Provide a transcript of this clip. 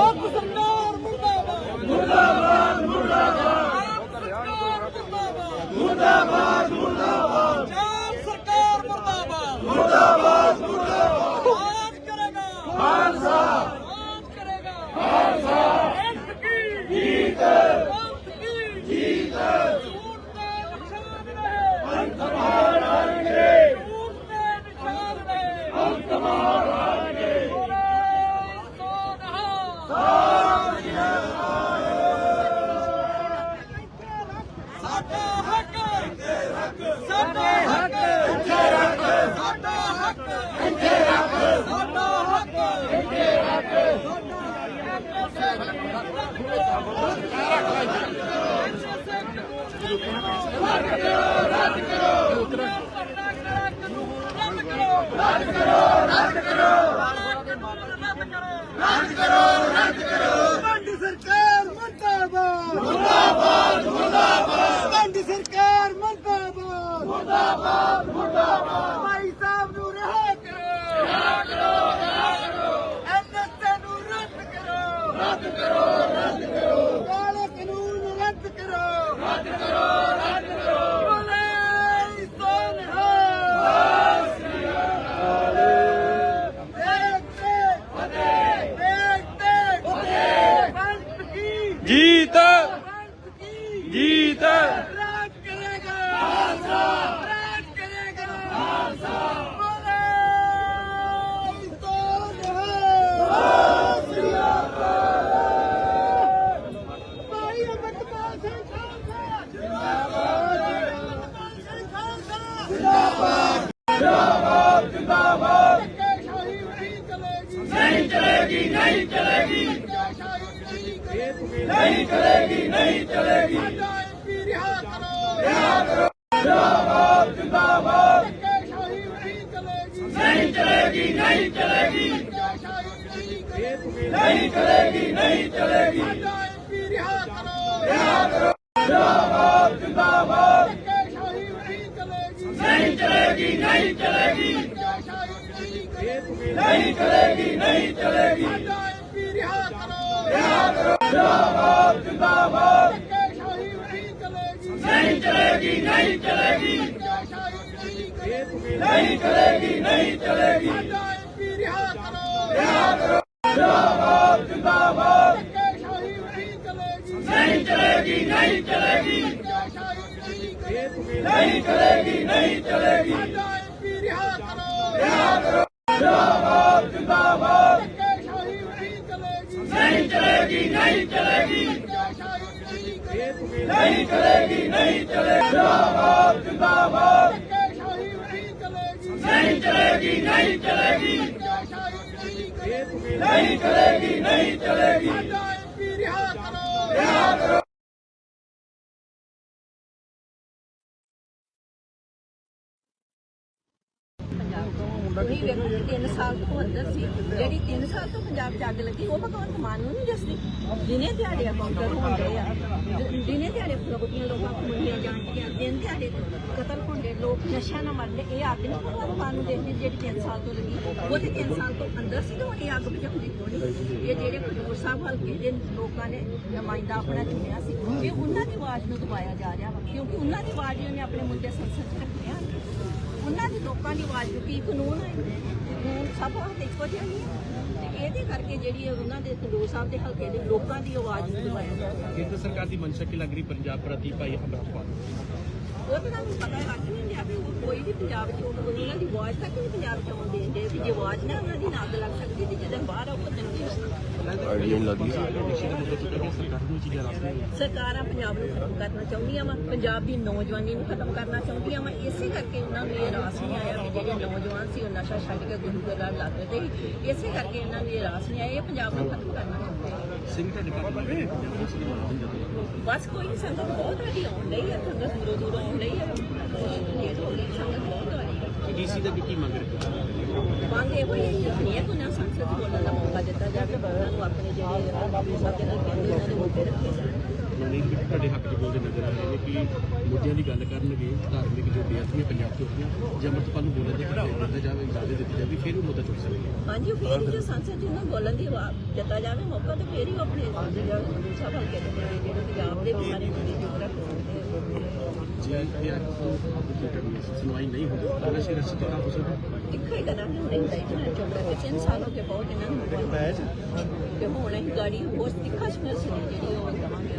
ਆਪ ਸਰਕਾਰ ਨਹਾ ਸਾਡਾ ਹੱਕ ਸਾਡਾ ਹੱਕ ਇੱਥੇ ਰੱਖ ਸਾਡਾ ਹੱਕ ਇੱਥੇ ਰੱਖ ਸਾਡਾ ਹੱਕ ਇੱਥੇ ਰੱਖ ਰੱਦ ਕਰੋ ਰੱਦ ਕਰੋ ਰੱਦ ਕਰੋ ਰੱਦ ਕਰੋ ਰੱਦ ਕਰੋ ਰੱਦ ਕਰੋ ਰੱਦ ਕਰੋ ਸਾਡੀ ਸਰਕਾਰ ਮੁਰਦਾਬਾਦ ਮੁਰਦਾਬਾਦ ਮੁਰਦਾਬਾਦ ਸਾਡੀ ਸਰਕਾਰ ਮੁਰਦਾਬਾਦ ਮੁਰਦਾਬਾਦ ਮੁਰਦਾਬਾਦ ਭਾਈ ਸਾਹਿਬ ਨੂੰ ਰਿਹਾ ਕਰੋ ਰਿਹਾ ਕਰੋ ਰਿਹਾ ਕਰੋ ਐਨਐਸਏ ਨੂੰ ਰੱਦ ਕਰੋ ਰੱਦ ਕਰੋ ਰੱਦ ਕਰੋ ਕਾਲੇ ਕਾਨੂੰਨ ਰੱਦ ਕਰੋ ਰੱਦ ਕਰੋ ਰੱਦ ਕਰੋ ਬੋਲੇ ਸੋਨਹਾ ਦੇਖਦੇ ਫਤਿਹ ਦੇਖਦੇ ਫਤਿਹ ਪੰਥ ਕੀ ਜੀਤ ਪੰਥ ਕੀ ਜੀਤ ਰਾਜ ਕਰੇਗਾ ਖਾਲਸਾ ਰਾਜ ਕਰੇਗਾ ਖਾਲਸਾ ਬੋਲੇ ਸੋਨਹਾ ਭਾਈ ਅਮਰਪਾਲ ਸਿੰਘ ਖਾਲਸਾ ਜਿੰਦਾਬਾਦ ਅਮਰਪਾਲ ਸਿੰਘ ਖਾਲਸਾ ਜਿੰਦਾਬਾਦ ਜਿੰਦਾਬਾਦ ਜਿੰਦਾਬਾਦ ਸ਼ਾਹੀ ਨਹੀਂ ਚਲੇਗੀ ਨਹੀਂ ਚਲੇਗੀ ਨਹੀਂ ਚਲੇਗੀ। ਨਹੀਂ ਚਲੇਗੀ ਨਹੀਂ ਚਲੇਗੀ। ਸਾਡਾ ਐਮਪੀ ਰਿਹਾ ਕਰੋ ਰਿਹਾ ਕਰੋ ਜਿੰਦਾਬਾਦ ਜਿੰਦਾਬਾਦ। ਸ਼ਾਹੀ ਨਹੀਂ ਚਲੇਗੀ ਨਹੀਂ ਚਲੇਗੀ। ਨਹੀਂ ਚਲੇਗੀ ਨਹੀਂ ਚਲੇਗੀ। ਨਹੀਂ ਚਲੇਗੀ ਸਾਡਾ ਐਮਪੀ ਰਿਹਾ ਕਰੋ। ਰਿਹਾ ਕਰੋ ਜਿੰਦਾਬਾਦ ਜਿੰਦਾਬਾਦ। ਸ਼ਾਹੀ ਨਹੀਂ ਚਲੇਗੀ। ਨਹੀਂ ਚਲੇਗੀ ਨਹੀਂ ਚਲੇਗੀ। ਨਹੀਂ ਚਲੇਗੀ ਨਹੀਂ ਚਲੇਗੀ ਸਾਡਾ ਐਮਪੀ ਰਿਹਾ ਕਰੋ ਰਿਹਾ ਕਰੋ ਜਿੰਦਾਬਾਦ ਜਿੰਦਾਬਾਦ ਸ਼ਾਹੀ ਨਹੀਂ ਚਲੇਗੀ ਨਹੀਂ ਚਲੇਗੀ ਨਹੀਂ ਚਲੇਗੀ ਨਹੀਂ ਚਲੇਗੀ ਨਹੀਂ ਚਲੇਗੀ ਸਾਡਾ ਐਮਪੀ ਰਿਹਾ ਕਰੋ ਰਿਹਾ ਕਰੋ ਜਿੰਦਾਬਾਦ ਜਿੰਦਾਬਾਦ ਸ਼ਾਹੀ ਨਹੀਂ ਚਲੇਗੀ ਨਹੀਂ ਚਲੇਗੀ ਨਹੀਂ ਚਲੇਗੀ ਨਹੀਂ ਚਲੇਗੀ ਨਹੀਂ ਚਲੇਗੀ ਸਾਡਾ ਐਮਪੀ ਰਿਹਾ ਕਰੋ ਰਿਹਾ ਕਰੋ ਜਿੰਦਾਬਾਦ ਜਿੰਦਾਬਾਦ। ਸ਼ਾਹੀ ਨਹੀਂ ਚਲੇਗੀ। ਨਹੀਂ ਚਲੇਗੀ ਨਹੀਂ ਚਲੇਗੀ। ਨਹੀਂ ਚਲੇਗੀ। ਨਹੀਂ ਚਲੇਗੀ ਜਿੰਦਾਬਾਦ ਜਿੰਦਾਬਾਦ। ਸ਼ਾਹੀ ਨਹੀਂ ਚਲੇਗੀ। ਨਹੀਂ ਚਲੇਗੀ ਨਹੀਂ ਚਲੇਗੀ। ਨਹੀਂ ਚਲੇਗੀ। ਨਹੀਂ ਚਲੇਗੀ ਸਾਡਾ ਐਮਪੀ ਰਿਹਾ ਕਰੋ। ਰਿਹਾ ਕਰੋ। ਤੁਸੀਂ ਵੇਖੋ ਕਿ 3 ਸਾਲ ਤੋਂ ਅੰਦਰ ਸੀ। ਜਿਹੜੀ 3 ਸਾਲ ਤੋਂ ਪੰਜਾਬ 'ਚ ਅੱਗ ਲੱਗੀ ਉਹ ਭਗਵੰਤ ਮਾਨ ਨੂੰ ਨਹੀਂ ਦੱਸਦੀ। ਦਿਨੇ ਦਿਹਾੜੇ ਕਾਊਂਟਰ ਹੁੰਦੇ ਆ। ਦਿਨੇ ਦਿਹਾੜੇ ਫਲੋਟੀਆਂ ਲੋਕਾਂ ਨੂੰ ਮੁੰਡੀਆਂ ਜਾਂਦੀਆਂ ਦਿਨ ਦਿਹਾੜੇ ਕਤਲ ਹੁੰਦੇ ਲੋਕ ਨਸ਼ਾ ਨਾ ਮਰਦੇ। ਇਹ ਅੱਗ ਨਹੀਂ ਭਗਵੰਤ ਮਾਨ ਨੂੰ ਦੇਖਦੀ ਜਿਹੜੀ 3 ਸਾਲ ਤੋਂ ਲੱਗੀ। ਉਹ ਤੇ 3 ਸਾਲ ਤੋਂ ਅੰਦਰ ਸੀ ਤੇ ਉਹ ਇਹ ਅੱਗ ਬੁਝਾਉਂਦੀ ਕਿਉਂ ਨਹੀਂ। ਇਹ ਜਿਹੜੇ ਖਡੂਰ ਸਾਹਿਬ ਹਲਕੇ ਦੇ ਲੋਕਾਂ ਨੇ ਨੁਮਾਇੰਦਾ ਆਪਣਾ ਚੁਣਿਆ ਸੀ ਇਹ ਉਹਨਾਂ ਦੀ ਆਵਾਜ਼ ਨੂੰ ਦਬਾਇਆ ਜਾ ਰਿਹਾ ਕਿਉਂਕਿ ਉਹਨਾਂ ਦੀ ਆਵਾਜ਼ ਹੀ ਉਹਨੇ ਆਪਣੇ ਮੁੱਦੇ ਸੰਸਦ 'ਚ ਰੱਖਿਆ। ਉਹਨਾਂ ਦੀ ਲੋਕਾਂ ਦੀ ਆਵਾਜ਼ ਨੂੰ ਕੀ ਕਾਨੂੰਨ ਹੈ ਕਾਨੂੰਨ ਸਭ ਹੱਥ ਇੱਕੋ ਜਿਹਾ ਨਹੀਂ ਹੈ। ਤੇ ਇਹਦੇ ਕਰਕੇ ਜਿਹੜੀ ਉਹਨਾਂ ਦੇ ਖਡੂਰ ਸਾਹਿਬ ਦੇ ਹਲਕੇ ਦੇ ਲੋਕਾਂ ਦੀ ਆਵਾਜ਼ ਨੂੰ ਦਬਾਇਆ ਜਾ ਰਿਹਾ ਕੇਂਦਰ ਸਰਕਾਰ ਦੀ ਮਨਸ਼ਾ ਕੀ ਲੱਗ ਰਹੀ ਪੰਜਾਬ ਪ੍ਰਤੀ ਭਾਈ ਅਮਰਪਾਲ। ਉਹ ਤਾਂ ਤੁਹਾਨੂੰ ਪਤਾ ਲੱਗ ਨਹੀਂ ਰਿਹਾ ਵੀ ਉਹ ਕੋਈ ਵੀ ਪੰਜਾਬ 'ਚ ਉਹ ਉਹਨਾਂ ਦੀ ਆਵਾਜ਼ ਤੱਕ ਨਹੀਂ ਪੰਜਾਬ 'ਚ ਆਉਂਦੇ ਜੇ ਜੇ ਆਵਾਜ਼ ਨਾ ਉਹਨਾਂ ਦੀ ਨਾ ਲੱਗ ਸਕਦੀ ਤੇ ਜਦੋਂ ਬਾਹਰ ਆਉ ਦੀ ਸਰਕਾਰ ਪੰਜਾਬ ਨੂੰ ਖਤਮ ਕਰਨਾ ਚਾਹੁੰਦੀਆਂ ਵਾ ਪੰਜਾਬ ਦੀ ਨੌਜਵਾਨੀ ਨੂੰ ਖਤਮ ਕਰਨਾ ਚਾਹੁੰਦੀਆਂ ਵਾ ਇਸੇ ਕਰਕੇ ਉਹਨਾਂ ਨੂੰ ਇਹ ਰਾਸ ਨਹੀਂ ਆਇਆ ਵੀ ਜਿਹੜੇ ਨੌਜਵਾਨ ਸੀ ਉਹ ਨਸ਼ਾ ਛੱਡ ਕੇ ਗੁਰੂ ਘਰਾਂ ਲੱਗ ਸੀ ਇਸੇ ਕਰਕੇ ਇਹਨਾਂ ਨੂੰ ਇਹ ਰਾਸ ਨਹੀਂ ਆਇਆ ਇਹ ਪੰਜਾਬ ਨੂੰ ਖਤਮ ਕਰਨਾ ਚਾਹੁੰਦੇ ਆ। ਬਸ ਕੋਈ ਨੀ, ਸੰਗਤ ਬਹੁਤ ਵੱਡੀ ਆਉਣ ਲਈ ਹੈ ਸੰਗਤ ਦੂਰੋਂ ਦੂਰੋਂ ਆਉਣ ਲਈ ਹੈ ਡੀਸੀ ਦਾ ਕੀ ਮੰਗ ਰੱਖਿਆ? ਮੰਗ ਇਹੋ ਹੀ ਹੈ ਕਿ ਹਰੇਕ ਨੂੰ ਨਾ ਸੰਸਦ 'ਚ ਬੋਲਣ ਦਾ ਮੌਕਾ ਦਿੱਤਾ ਜਾਵੇ ਉਹਨਾਂ ਨੂੰ ਆਪਣੇ ਜਿਹੜੇ ਸਾਡੇ ਨਾਲ ਕਹਿੰਦੇ ਉਹਨਾਂ ਦੇ ਮੁੱਦੇ ਰੱਖੇ ਜਾਣ। ਮਨਦੀਪ ਜੀ ਤੁਹਾਡੇ ਹੱਕ 'ਚ ਬੋਲਦੇ ਨਜ਼ਰ ਆ ਰਹੇ ਨੇ ਕਿ ਮੁੱਦਿਆਂ ਦੀ ਗੱਲ ਕਰਨਗੇ ਧਾਰਮਿਕ ਜੋ ਬੇਅਦਬੀਆਂ ਪੰਜਾਬ 'ਚ ਹੋ ਰਹੀਆਂ ਜੇ ਅੰਮ੍ਰਿਤਪਾਲ ਨੂੰ ਬੋਲਣ ਦੇ ਹੱਕ ਦਿੱਤਾ ਜਾਵੇ ਇਜਾਜ਼ਤ ਦਿੱਤੀ ਜਾਵੇ ਫਿਰ ਉਹ ਮੁੱਦਾ ਚੁੱਕ ਸਕਦੇ ਹਾਂਜੀ ਫੇਰ ਜੇ ਸੰਸਦ 'ਚ ਉਹਨਾਂ ਨੂੰ ਬੋਲਣ ਦੀ ਦਿੱਤਾ ਜਾਵੇ ਮੌਕਾ ਤੇ ਫੇਰ ਹੀ ਆਪਣੇ ਜਿਹੜਾ ਦੂਸਰਾ ਹਲਕੇ ਦੇ ਜਿਹੜੇ ਪੰਜਾਬ ਦੇ ਬਿਮਾਰੀ ਰੱਖਦੇ ਜੇ ਇਹ ਸੁਣਵਾਈ ਨਹੀਂ ਹੁੰਦੀ ਤਾਂ ਅਸੀਂ ਰਸਤੇ ਤੋਂ ਹੋ ਸਕਦਾ ਇੱਕੋ ਹੀ ਕਰਾਂਗੇ ਹੁਣ ਇੰਦਾਈਟਮੈਂਟ ਚੋਕੜਾ ਕਿ ਤਿੰਨ ਸਾਲ ਹੋ ਗਏ ਬਹੁਤ ਇਹਨਾਂ ਨੂੰ ਤੇ ਹੁਣ ਅਸੀਂ ਗਾੜੀ ਹੋਰ ਤਿੱਖਾ ਸੰਘਰਸ਼ ਦੀ ਜਿਹੜੀ ਉਹ ਦਵਾਂਗੇ